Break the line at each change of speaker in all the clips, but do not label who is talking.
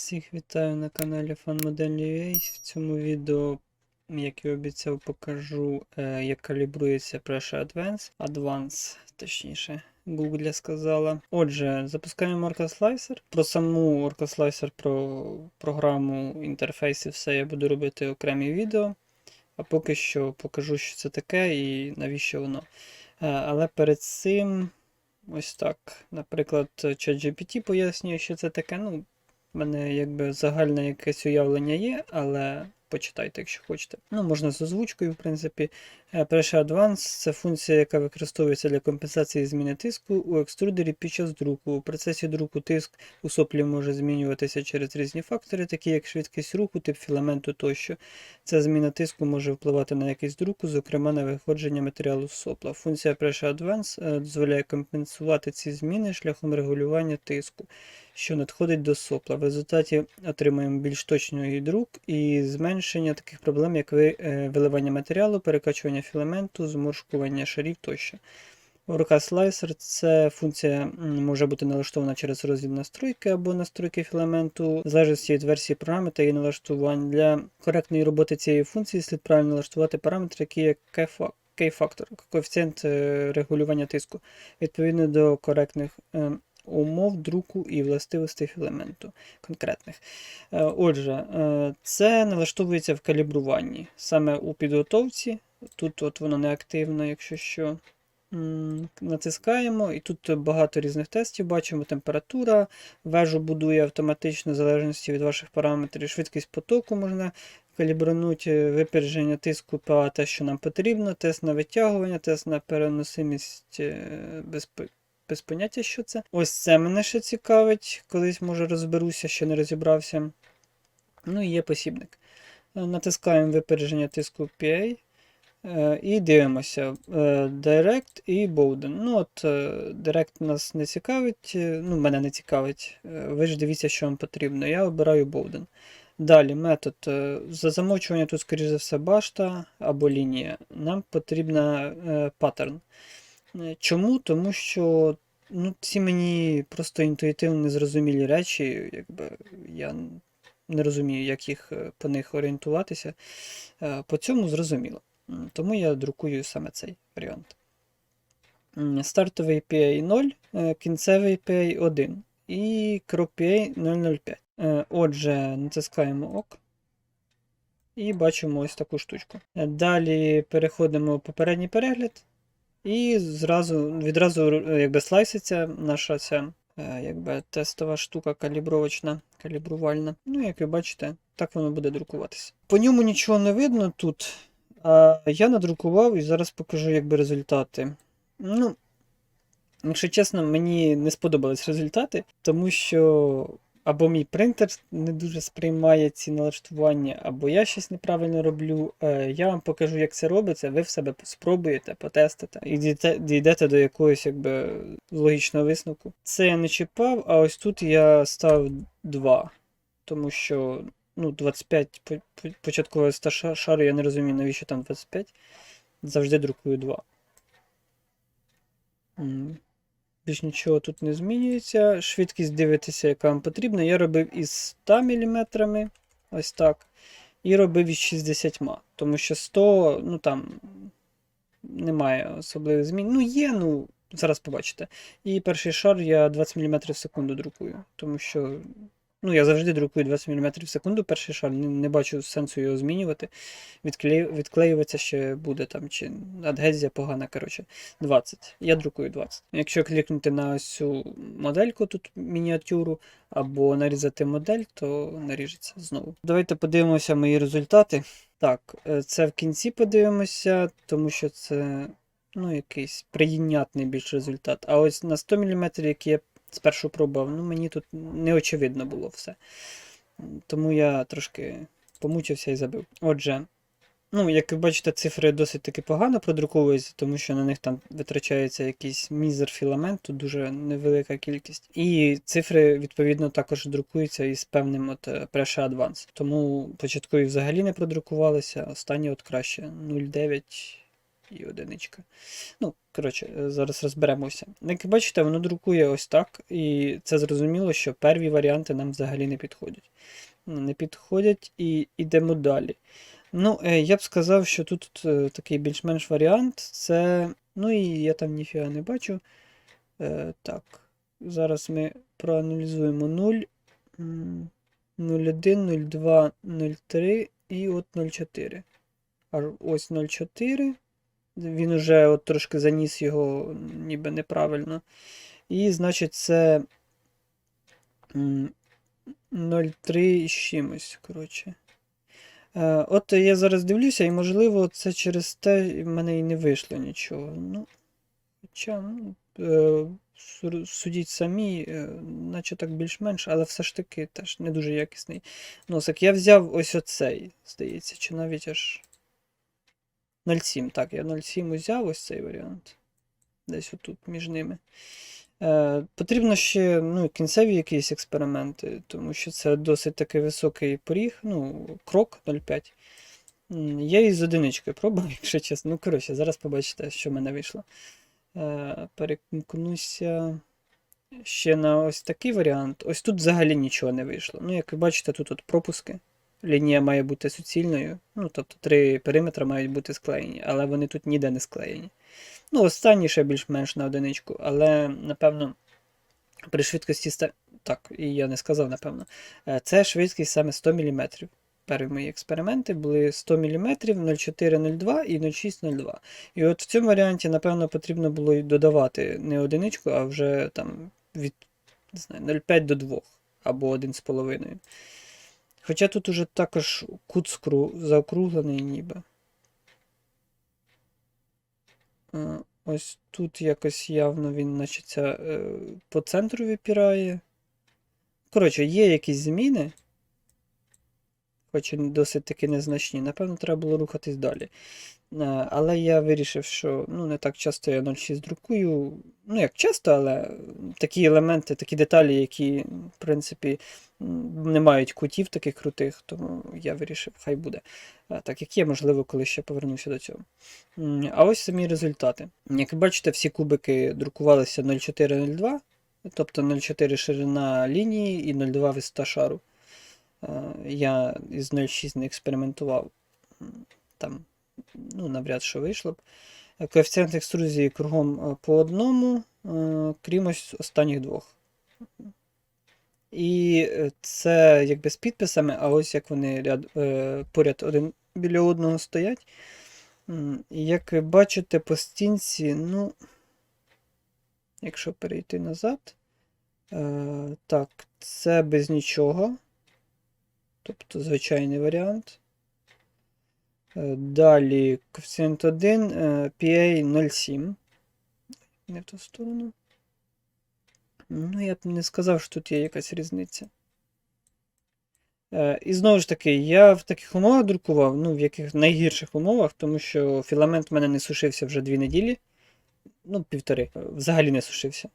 Всіх вітаю на каналі FunModel.ua. В цьому відео, як і обіцяв, покажу, е, як калібрується Pressure Advance, Advance, точніше, Google сказала. Отже, запускаємо Orca Slicer. Про саму Orca Slicer, про програму, інтерфейс і все я буду робити окремі відео. А поки що покажу, що це таке і навіщо воно. Е, Але перед цим, ось так, наприклад, ChatGPT пояснює, що це таке. Ну, у мене якби загальне якесь уявлення є, але почитайте, якщо хочете. Ну, можна з озвучкою, в принципі. Е, Pressure Advance це функція, яка використовується для компенсації зміни тиску у екструдері під час друку. У процесі друку тиск у соплі може змінюватися через різні фактори, такі як швидкість руху, тип філаменту тощо. Ця зміна тиску може впливати на якість друку, зокрема на виходження матеріалу з сопла. Функція Pressure Advance е, дозволяє компенсувати ці зміни шляхом регулювання тиску, що надходить до сопла. В результаті отримуємо більш точний друк і зменшення таких проблем, як е, виливання матеріалу, перекачування філаменту, зморшкування шарів тощо. Рука Slicer це функція може бути налаштована через розділ настройки або настройки філаменту, в залежності від версії програми та її налаштувань. Для коректної роботи цієї функції слід правильно налаштувати параметри, які є K-фа- K-фактор, коефіцієнт е, регулювання тиску, відповідно до коректних е, умов друку і властивостей філаменту конкретних. Е, Отже, е, це налаштовується в калібруванні саме у підготовці. Тут от воно не активно, якщо що. Натискаємо, і тут багато різних тестів бачимо. Температура, вежу будує автоматично, в залежності від ваших параметрів. Швидкість потоку можна калібранути, випередження тиску ПА те, що нам потрібно, тест на витягування, тест на переносимість е, без, поняття, що це. Ось це мене ще цікавить. Колись, може, розберуся, ще не розібрався. Ну і є посібник. Е, Натискаємо випередження тиску PA. Е, І дивимося е, Direct і Bowden. Ну от Direct нас не цікавить, ну мене не цікавить. Ви ж дивіться, що вам потрібно. Я обираю Bowden. Далі метод. За замовчування тут, скоріш за все, башта або лінія. Нам потрібна паттерн. Е, Чому? Тому що ну, ці мені просто інтуїтивно незрозумілі речі, якби я не розумію, як їх е, по них орієнтуватися. Е, По цьому зрозуміло. Тому я друкую саме цей варіант. Стартовий PA 0, е, кінцевий PA 1 і крок PA 005. Е, Отже, натискаємо ОК. І бачимо ось таку штучку. Далі переходимо в попередній перегляд. І зразу, відразу е, якби слайситься наша ця е, якби, тестова штука калібровочна, калібрувальна. Ну, як ви бачите, так воно буде друкуватися. По ньому нічого не видно тут. А я надрукував і зараз покажу якби результати. Ну, якщо чесно, мені не сподобались результати, тому що або мій принтер не дуже сприймає ці налаштування, або я щось неправильно роблю. Е, Я вам покажу, як це робиться, ви в себе спробуєте, потестите і дійдете, до якогось якби логічного висновку. Це я не чіпав, а ось тут я став 2, тому що ну, 25 по- по- початкового шару, я не розумію, навіщо там 25. Завжди друкую 2. Більш нічого тут не змінюється. Швидкість дивитися, яка вам потрібна. Я робив із 100 мм, ось так. І робив із 60 Тому що 100, ну там немає особливих змін. Ну, є, ну, зараз побачите. І перший шар я 20 мм в секунду друкую. Тому що. Ну, я завжди друкую 20 мм в секунду перший шар, не, не бачу сенсу його змінювати. Відклею, відклеюватися ще буде там, чи адгезія погана, коротше. 20. Я друкую 20. Якщо клікнути на ось цю модельку, тут мініатюру, або нарізати модель, то наріжеться знову. Давайте подивимося мої результати. Так, е, це в кінці подивимося, тому що це ну, якийсь прийнятний більш результат. А ось на 100 мм, який я спершу пробував, ну мені тут не очевидно було все. Тому я трошки помучився і забив. Отже, Ну, як ви бачите, цифри досить таки погано продруковуються, тому що на них там витрачається якийсь мізер філаменту, дуже невелика кількість. І цифри, відповідно, також друкуються із певним от е, Pressure Advance. Тому початкові взагалі не продрукувалися, останні от краще 0,9 і одиничка. Ну, коротше, е, зараз розберемося. Як бачите, воно друкує ось так, і це зрозуміло, що перві варіанти нам взагалі не підходять. Не підходять і йдемо далі. Ну, е, я б сказав, що тут е, такий більш-менш варіант. Це. Ну і я там ніфіга не бачу. Так, зараз ми проаналізуємо 0, 0,1, 0,2, 0,3 і от 0,4. Аж ось 0,4. Він уже от трошки заніс його ніби неправильно. І, значить, це м, 0,3 з чимось, коротше. Е, От я зараз дивлюся, і можливо, це через те в мене і не вийшло нічого. Ну, хоча, ну, е, судіть самі, е, наче так більш-менш, але все ж таки теж не дуже якісний носик. Я взяв ось оцей, здається, чи навіть аж 0,7. Так, я 0,7 узяв ось цей варіант. Десь отут між ними. Е, потрібно ще ну, кінцеві якісь експерименти, тому що це досить такий високий поріг, ну, крок 0,5. М, Я із одиничкою пробував, якщо чесно. Ну, коротше, зараз побачите, що в мене вийшло. Е, перемкнуся ще на ось такий варіант. Ось тут взагалі нічого не вийшло. Ну, як ви бачите, тут от пропуски. Лінія має бути суцільною. Ну, тобто три периметри мають бути склеєні, але вони тут ніде не склеєні. Ну, останній ще більш-менш на одиничку, але, напевно, при швидкості. ста- Так, і я не сказав, напевно. Е, Це швидкість саме 100 мм. Перві мої експерименти були 100 мм, 0,402 і 0,602. І от в цьому варіанті, напевно, потрібно було додавати не одиничку, а вже там від не знаю, 0,5 до 2 або 1,5. Хоча тут уже також кут скру заокруглений ніби. Е, Ось тут якось явно він, наче ця, е, по центру випірає. Коротше, є якісь зміни, хоч і досить таки незначні. Напевно, треба було рухатись далі. Е, Але я вирішив, що ну, не так часто я 0,6 друкую. Ну, як часто, але такі елементи, такі деталі, які, в принципі, не мають кутів таких крутих, тому я вирішив, хай буде. Е, Так як є, можливо, коли ще повернуся до цього. А ось самі результати. Як бачите, всі кубики друкувалися 0,402, тобто 0,4 ширина лінії і 0,2 висота шару. Е, Я із 0,6 не експериментував. Там, ну, навряд що вийшло б. Коефіцієнт екструзії кругом е, по одному, е, крім ось останніх двох. І е, це якби з підписами, а ось як вони ряд, поряд один біля одного стоять. Як ви бачите по стінці, ну, якщо перейти назад, так, це без нічого. Тобто звичайний варіант. Е, Далі коефіцієнт 1, е, PA 0,7. Не в ту сторону. Ну, я б не сказав, що тут є якась різниця. Е, І знову ж таки, я в таких умовах друкував, ну, в яких найгірших умовах, тому що філамент в мене не сушився вже дві неділі. Ну, півтори. Е, Взагалі не сушився.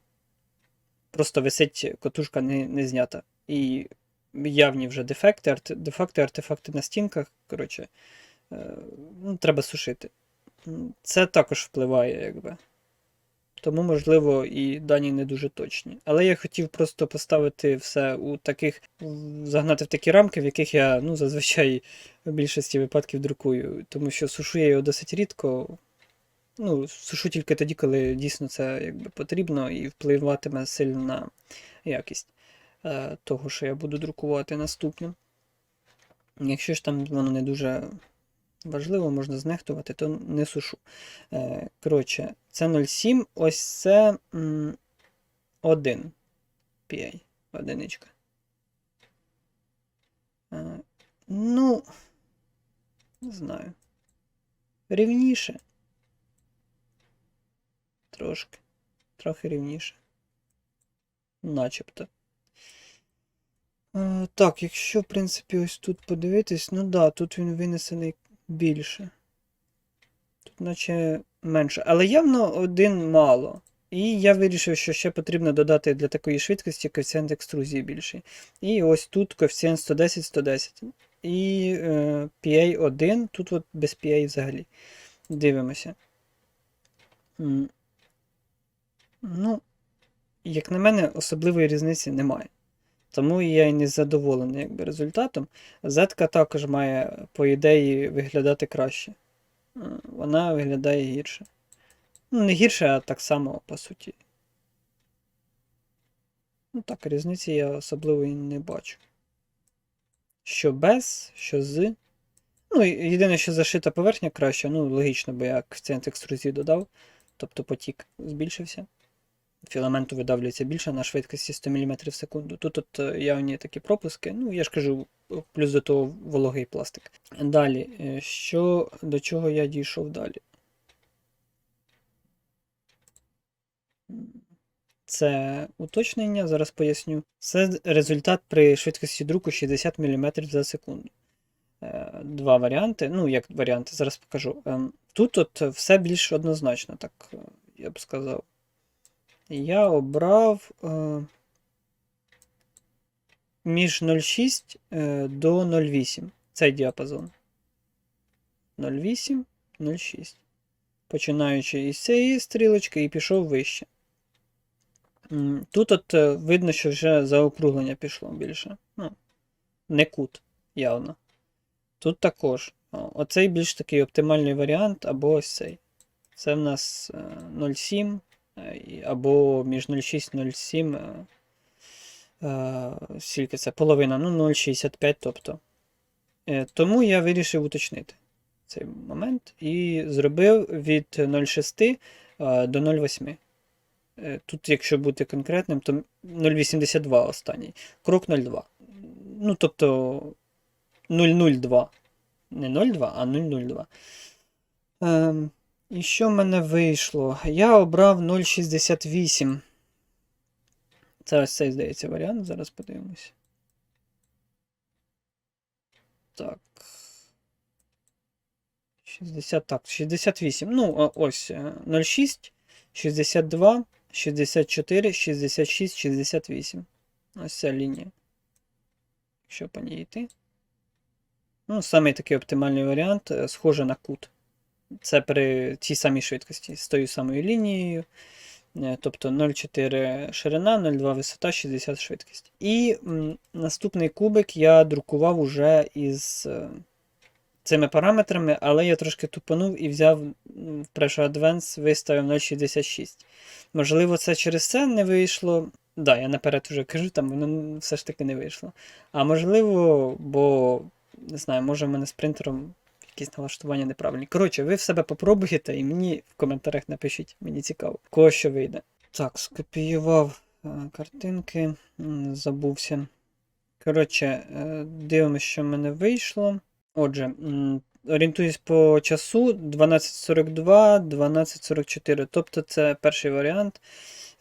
Просто висить котушка не, не знята. І явні вже дефекти, арт, дефекти, артефакти на стінках. Коротше, е, ну, треба сушити. Це також впливає, якби. Тому, можливо, і дані не дуже точні. Але я хотів просто поставити все у таких, загнати в такі рамки, в яких я ну, зазвичай в більшості випадків друкую. Тому що сушу я його досить рідко. Ну, сушу тільки тоді, коли дійсно це якби, потрібно і впливатиме сильно на якість е, того, що я буду друкувати наступним. Якщо ж там воно не дуже важливо, можна знехтувати, то не сушу. Е, коротше, це 0,7, ось це м, 1 PA, одиничка. Е, ну, не знаю. Рівніше. Трошки. Трохи рівніше. Начебто. Е, так, якщо, в принципі, ось тут подивитись, ну да, тут він винесений більше. Тут наче менше. Але явно один мало. І я вирішив, що ще потрібно додати для такої швидкості коефіцієнт екструзії більший. І ось тут коефіцієнт 110-110. І е, PA1, тут от без PA взагалі. Дивимося. Ну, як на мене, особливої різниці немає. Тому я і не задоволений якби, результатом. Зетка також має, по ідеї, виглядати краще. Е, Вона виглядає гірше. Ну, не гірше, а так само, по суті. Ну так, різниці я особливої не бачу. Що без, що з. Ну, єдине, що зашита поверхня краще, ну, логічно, бо я коефіцієнт екструзії додав, тобто потік збільшився. Філаменту видавлюється більше на швидкості 100 мм в секунду. Тут от е, явні такі пропуски. Ну, я ж кажу, плюс до того вологий пластик. Далі, е, що, до чого я дійшов далі? Це уточнення, зараз поясню. Це результат при швидкості друку 60 мм за секунду. Е, Два варіанти. Ну, як варіанти, зараз покажу. Ем, Тут от все більш однозначно, так е, я б сказав. Я обрав е, між 0,6 е, до 0,8. Цей діапазон. 0,8, 0,6. Починаючи із цієї стрілочки і пішов вище. Тут от е, видно, що вже заокруглення пішло більше. Ну, не кут, явно. Тут також. Оцей більш такий оптимальний варіант, або ось цей. Це в нас е, 0,7 е, і- або між 0,6 і 0,7. е, е, Скільки це? Половина, ну 0,65, тобто. Е, Тому я вирішив уточнити цей момент і зробив від 0,6 е, до 0,8. Е, Тут, якщо бути конкретним, то 0,82 останній. Крок 0,2. Ну, тобто 0,02. Не 0,2, а 0,02. І що в мене вийшло? Я обрав 0,68. Це ось цей, здається, варіант. Зараз подивимось. Так. 60, так, 68. Ну, ось е, 06, 62, 64, 66, 68. Ось ця лінія. Якщо по ній йти. Ну, саме такий оптимальний варіант, е, схоже на кут. Це при тій самій швидкості, з тою самою лінією. Е, Тобто 0,4 ширина, 0,2 висота, 60 швидкість. І м, наступний кубик я друкував уже із е, цими параметрами, але я трошки тупанув і взяв в Pressure Advance, виставив 0,66. Можливо, це через це не вийшло. Да, я наперед вже кажу, там воно все ж таки не вийшло. А можливо, бо не знаю, може в мене з принтером якісь налаштування неправильні. Коротше, ви в себе попробуєте і мені в коментарях напишіть, мені цікаво, кого що вийде. Так, скопіював е, картинки, забувся. Коротше, е, дивимося, що в мене вийшло. Отже, орієнтуюсь по часу 12.42, 12.44. Тобто це перший варіант.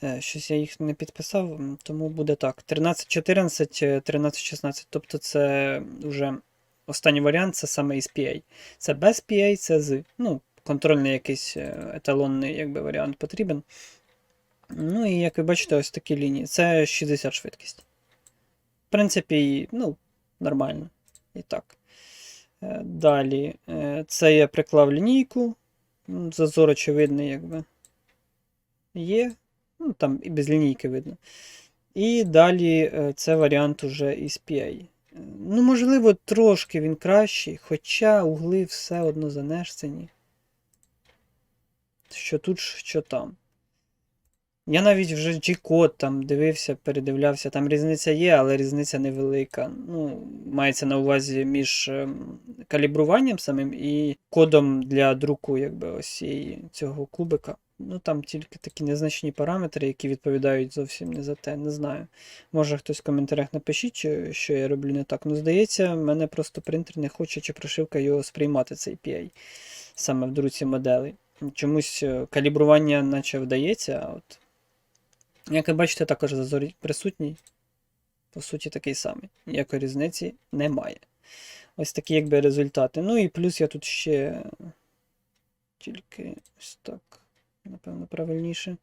Е, Щось я їх не підписав, тому буде так. 13.14, е, 13.16. Тобто це вже останній варіант це саме із PA. Це без PA, це з. Ну, контрольний якийсь е, еталонний якби, варіант потрібен. Ну і як ви бачите, ось такі лінії. Це 60 швидкість. В принципі, ну, нормально. І так. Е, Далі. е, Це я приклав лінійку. Зазор очевидний, якби. Є. Ну, там і без лінійки видно. І далі це варіант уже із PA. Ну, можливо, трошки він кращий, хоча угли все одно занесені. Що тут, що там. Я навіть вже G-код там дивився, передивлявся, там різниця є, але різниця невелика. Ну, мається на увазі між ем, калібруванням самим і кодом для друку, якби ось цього кубика. Ну там тільки такі незначні параметри, які відповідають зовсім не за те, не знаю. Може хтось в коментарях напишіть, що я роблю не так. Ну, здається, мене просто принтер не хоче, чи прошивка його сприймати, цей PA, саме в друці моделей. Чомусь е, калібрування наче вдається, а от. Як ви бачите, також зазор присутній. По суті, такий самий. Ніякої різниці немає. Ось такі якби результати. Ну і плюс я тут ще тільки ось так. Напевно, правильніше.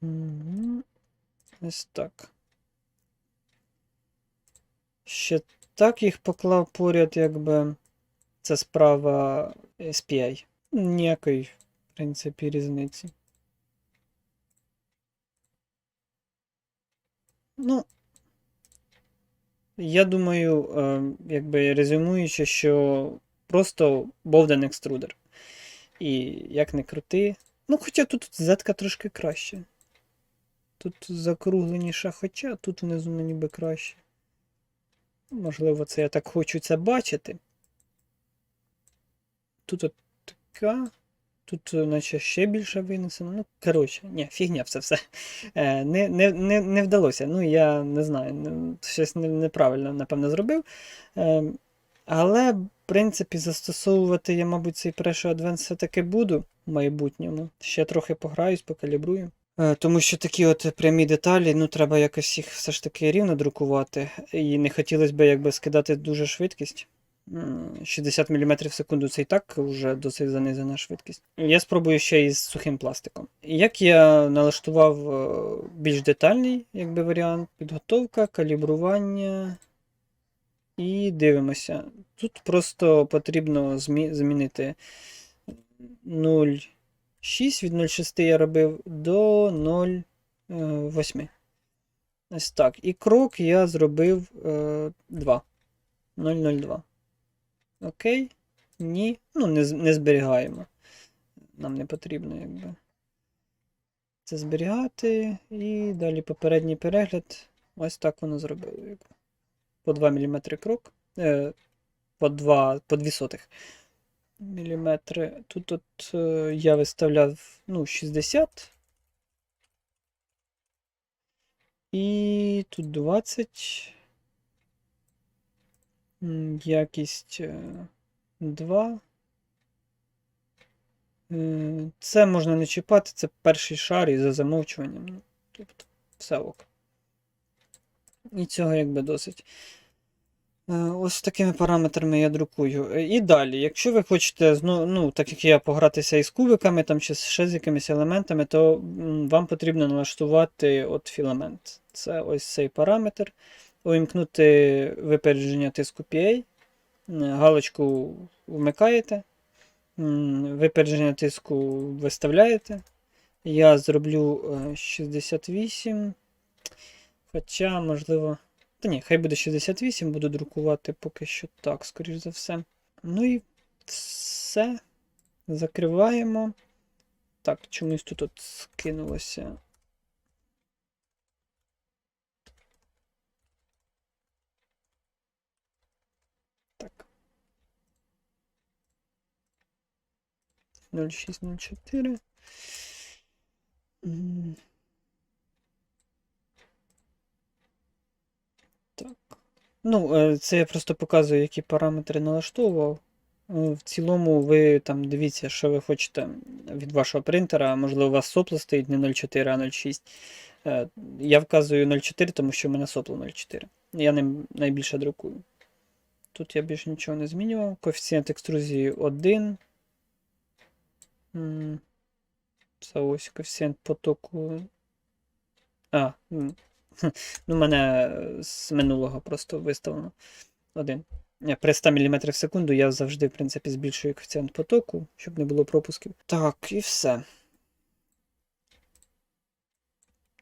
Мгм. Ось так. Ще так їх поклав поряд, якби. це справа SPI. Ніякої, в принципі, різниці. Ну, я думаю, е, якби резюмуючи, що просто Bowden екструдер. І як не крути. Ну, хоча тут зетка трошки краще. Тут закругленіша, хоча тут внизу ну, ніби краще. Можливо, це я так хочу це бачити. Тут от така. Тут, е, наче ще більше винесено. Ну, коротше, ні, фігня це все. Е, не, не, не, не вдалося. Ну, я не знаю, щось неправильно, напевно, зробив. Е, але, в принципі, застосовувати я, мабуть, цей Pressure Advance все-таки буду в майбутньому. Ще трохи пограюсь, покалібрую. Е, Тому що такі от прямі деталі, ну треба якось їх все ж таки рівно друкувати. І не хотілося б якби скидати дуже швидкість. 60 мм в секунду це і так вже досить занизена швидкість. Я спробую ще із сухим пластиком. Як я налаштував е, більш детальний якби, варіант, підготовка, калібрування. І дивимося. Тут просто потрібно змі- змінити 0,6 від 0,6 я робив до 0,8. Ось так. І крок я зробив е, 2. 0,02. Окей. Ні. Ну, не, не зберігаємо. Нам не потрібно, якби. Це зберігати. І далі попередній перегляд. Ось так воно зробило. якби. По 2 мм крок. Е, по 2, по 2 сотих міліметри. Тут от е, я виставляв ну, 60. І тут 20. Якість е, 2. Е, Це можна не чіпати, це перший шар і за замовчуванням. Ну, тобто, все ок. І цього якби досить. Е, Ось такими параметрами я друкую. Е, І далі, якщо ви хочете, зно- ну, так як я погратися із кубиками там, чи ще з якимись елементами, то вам потрібно налаштувати от філамент. Це ось цей параметр. Увімкнути випередження тиску PA. Галочку вмикаєте. Випередження тиску виставляєте. Я зроблю е, 68. Хоча, можливо. Та ні, хай буде 68, буду друкувати поки що так, скоріш за все. Ну і все. Закриваємо. Так, чомусь тут от скинулося. Так. 0604. Так. Ну, е, це я просто показую, які параметри налаштовував. Е, В цілому, ви там дивіться, що ви хочете від вашого принтера. Можливо, у вас сопло стоїть не 0,4, а 0,6. Е, Я вказую 0,4, тому що в мене сопло 0,4. Я ним найбільше друкую. Тут я більше нічого не змінював. Коефіцієнт екструзії 1. Це ось коефіцієнт потоку. А, ну, мене з минулого просто виставлено. Один. Е, При 100 мм в секунду я завжди, в принципі, збільшую коефіцієнт потоку, щоб не було пропусків. Так, і все.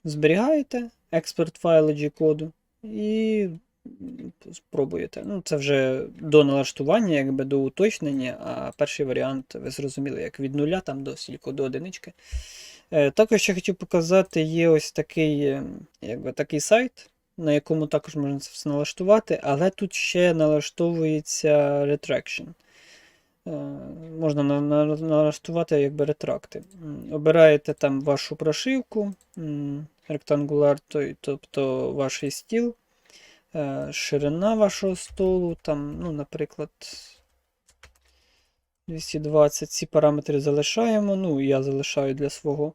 Зберігаєте експорт файлу G-коду і спробуєте. Ну, це вже до налаштування, якби до уточнення, а перший варіант ви зрозуміли, як від нуля там до стільки до одинички. Е, Також ще хотів показати, є ось такий, е, якби, такий сайт, на якому також можна це все налаштувати, але тут ще налаштовується retraction. Е, Можна на- на- налаштувати якби ретракти. Обираєте там вашу прошивку, ректангуляр, тобто ваш стіл, ширина вашого столу, там, ну, наприклад, 220 ці параметри залишаємо. Ну, я залишаю для свого.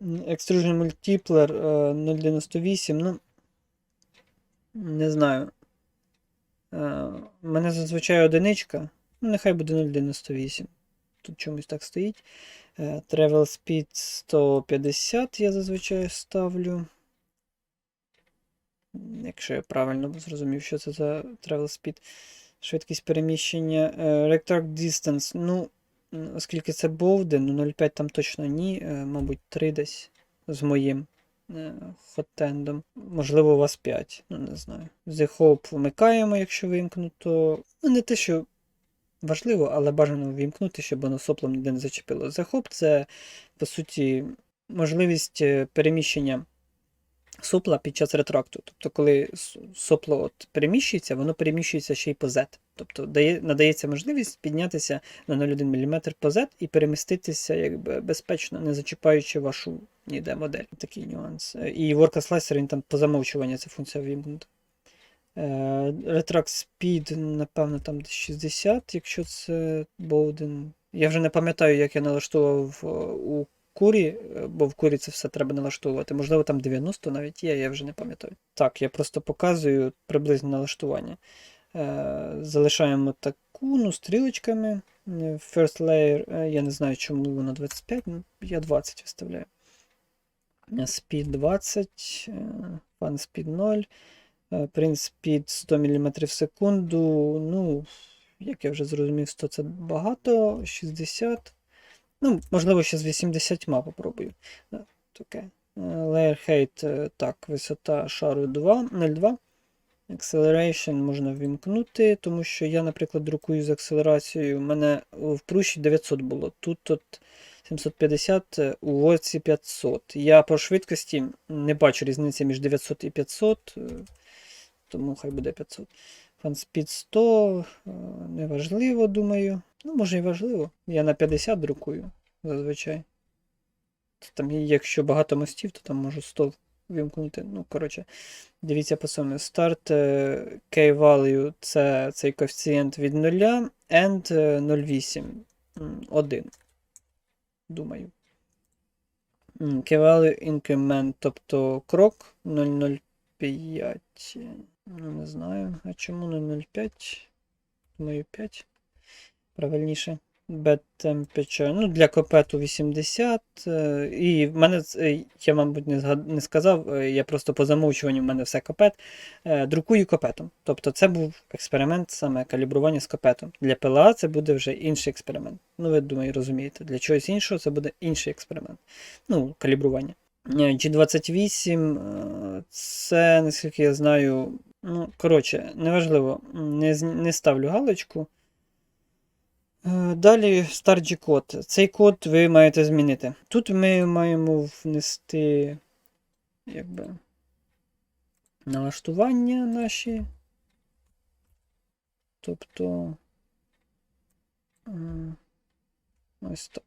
Extrusion Multipler е, 0.98. Ну, не знаю. Е, У мене зазвичай одиничка. Ну, нехай буде 0.98. Тут чомусь так стоїть. Е, Travel Speed 150 я зазвичай ставлю. Якщо я правильно зрозумів, що це за Travel Speed. Швидкість переміщення. е, Retract Distance. Ну, оскільки це Bowden, ну 0,5 там точно ні, е, мабуть, 3 десь з моїм е, хотендом. Можливо, у вас 5, ну не знаю. The Hope вмикаємо, якщо вимкнуто. Ну, не те, що важливо, але бажано ввімкнути, щоб воно соплом ніде не зачепило. The Hope це, по суті, можливість е, переміщення сопла під час ретракту. Тобто, коли сопло от переміщується, воно переміщується ще й по Z. Тобто дає, надається можливість піднятися на 0,1 мм по Z і переміститися якби, безпечно, не зачіпаючи вашу ніде модель. Такий нюанс. І Worker Slicer, він там по замовчуванню ця функція вимкнута. Retract Speed, напевно, там 60, якщо це Bowden. Я вже не пам'ятаю, як я налаштовував е, у курі, е, бо в курі це все треба налаштовувати. Можливо, там 90 навіть є, я вже не пам'ятаю. Так, я просто показую приблизне налаштування. Е, Залишаємо таку, ну, стрілочками. Е, First layer, я не знаю, чому воно 25, ну, я 20 виставляю. Speed 20, е, Fan Speed 0. е, Print Speed 100 мм в секунду. Ну, як я вже зрозумів, 100 це багато, 60. Ну, можливо, ще з 80 попробую. Да, Таке. Е, Layer height, е, так, висота шару 2, 0,2. Acceleration можна ввімкнути, тому що я, наприклад, друкую з акселерацією. У мене в пруші 900 було. Тут от 750, е, у Воці 500. Я по швидкості не бачу різниці між 900 і 500, е, тому хай буде 500. FanSpeed 100, е, неважливо, думаю. Ну, може і важливо. Я на 50 друкую зазвичай. Там, якщо багато мостів, то там можу 100 вимкнути. Ну, коротше, дивіться по сумі. Старт е, K-value це цей коефіцієнт від 0, end е, 0,8. 1. Думаю. K-value increment, тобто крок 0,05. Ну, не знаю. А чому 0,05? Думаю, 5. Правильніше. Temperature. Ну, для копету 80. е, І в мене, е, я, мабуть, не, згад... не сказав, е, я просто по замовчуванню в мене все копет. Друкую копетом. Тобто це був експеримент саме калібрування з копетом. Для ПЛА це буде вже інший експеримент. Ну, ви думаю, розумієте. Для чогось іншого це буде інший експеримент. Ну, калібрування. Е, G28 е, це, наскільки я знаю, ну, коротше, неважливо, не, не ставлю галочку. Е, Далі Star G-код. Цей код ви маєте змінити. Тут ми маємо внести якби, налаштування наші. Тобто. Ось так.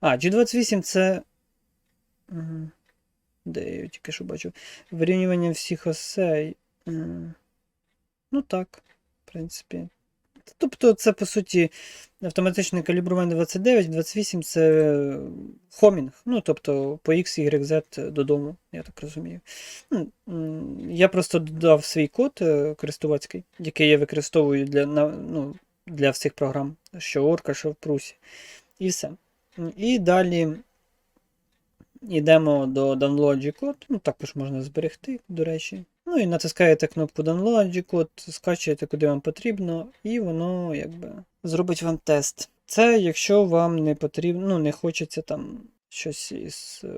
А, G28 це. Де я тільки що бачив? Вирівнювання всіх осей. Ну так, в принципі. Тобто, це по суті автоматичне калібрування 29, 28 це хомінг. Ну, тобто по X, Y, Z додому, я так розумію. Ну, Я просто додав свій код е, користувацький, який я використовую для, ну, для всіх програм, що Орка, що в Прусі. І все. І далі йдемо до Download G-код. Ну, також можна зберегти, до речі. Ну і натискаєте кнопку Download G-код, скачуєте куди вам потрібно, і воно якби зробить вам тест. Це якщо вам не потрібно, ну не хочеться там щось із е,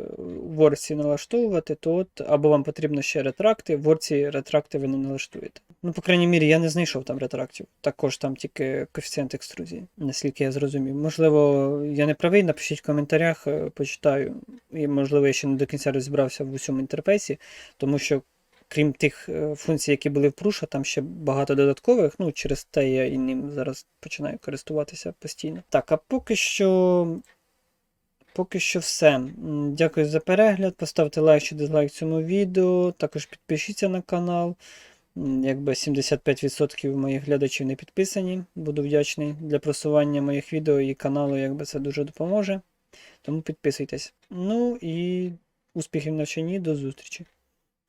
Ворсі налаштовувати, то от або вам потрібно ще ретракти, в Ворці ретракти ви не налаштуєте. Ну, по крайній мірі, я не знайшов там ретрактів. Також там тільки коефіцієнт екструзії, наскільки я зрозумів. Можливо, я не правий, напишіть в коментарях, е, почитаю. І можливо, я ще не до кінця розібрався в усьому інтерфейсі, тому що. Крім тих е, функцій, які були в Пруша, там ще багато додаткових. Ну, через те я і ним зараз починаю користуватися постійно. Так, а поки що. Поки що все. Дякую за перегляд. Поставте лайк чи дизлайк цьому відео. Також підпишіться на канал. Якби 75% моїх глядачів не підписані. Буду вдячний для просування моїх відео і каналу, якби це дуже допоможе. Тому підписуйтесь. Ну і успіхів в навчанні, до зустрічі!